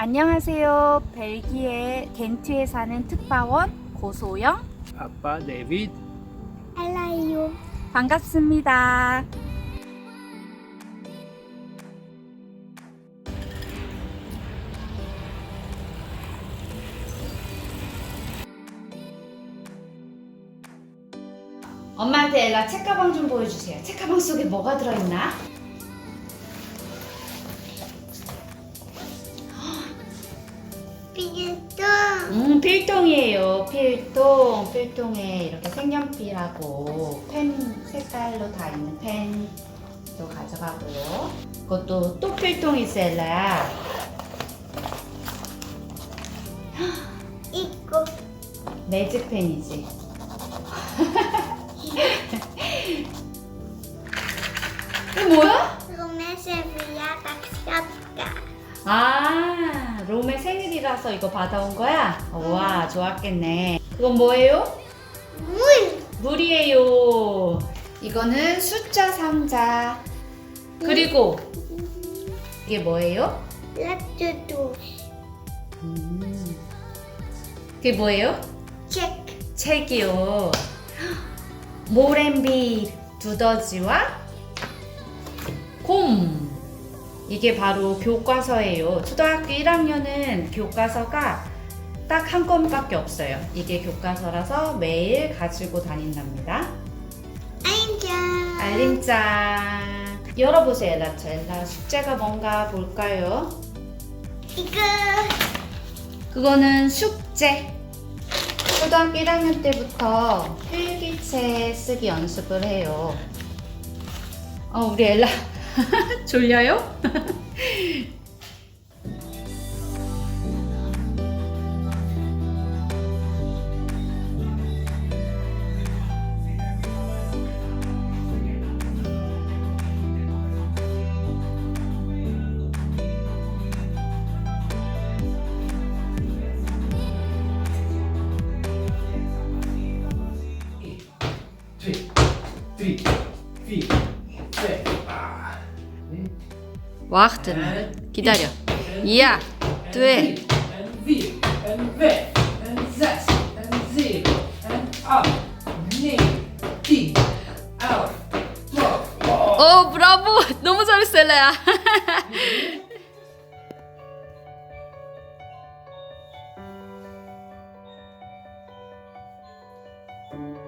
안녕하세요. 벨기에 겐트에 사는 특파원 고소영 아빠 데이비드 알라요. 반갑습니다. 엄마한테 엘라 책가방 좀 보여주세요. 책가방 속에 뭐가 들어있나? 비누도 음, 필통이에요. 필통. 필통에 이렇게 색연필하고 펜 색깔로 다 있는 펜도 가져가고요. 그것도 또 필통이 엘라야. 있고 매직 펜이지. 이거 뭐야? 로메세비아 박사가 아, 롬의 생일이라서 이거 받아온 거야? 와, 좋았겠네. 그건 뭐예요? 물 물이에요. 이거는 숫자 상자. 그리고 이게 뭐예요? 라뚜도 음. 그게 뭐예요? 체크 책이요. 모렌비 두더지와 곰. 이게 바로 교과서예요. 초등학교 1학년은 교과서가 딱 한 권밖에 없어요. 이게 교과서라서 매일 가지고 다닌답니다. 안녕 알림장. 열어보세요, 엘라처. 엘라 숙제가 뭔가 볼까요? 이거 그거는 숙제. 초등학교 1학년 때부터 필기체 쓰기 연습을 해요. 어, 우리 엘라 졸려요? three, three, three, Wachten. Gitarja. Ja. Twee. Vier. En zes. En acht. Negen. Tien. Elf. Oh, bravo! Não sabe acelerar. thank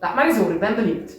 Laat maar eens horen, ik ben benieuwd.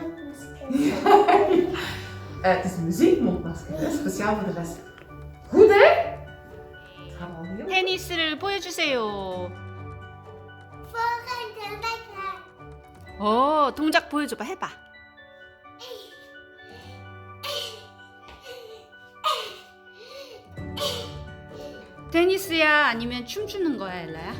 Mondmasker Eh, het is muziekmondmasker, speciaal voor de les. Goed, hè? Het gaat al heel 테니스를 보여주세요. volgende lekker 오, 동작 보여줘봐, 해봐. 테니스야 아니면 춤추는 거야, 엘라야?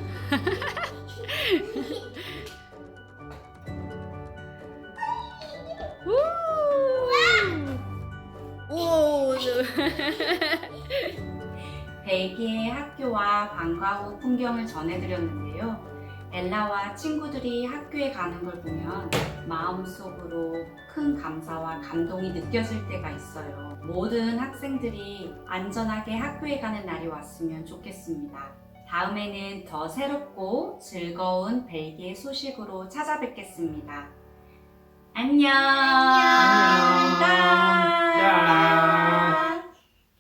오! 벨기에 학교와 방과 후 풍경을 전해드렸는데요. 엘라와 친구들이 학교에 가는 걸 보면 마음속으로 큰 감사와 감동이 느껴질 때가 있어요. 모든 학생들이 안전하게 학교에 가는 날이 왔으면 좋겠습니다. 다음에는 더 새롭고 즐거운 벨기에 소식으로 찾아뵙겠습니다. 안녕. 안녕. 짠. Ja.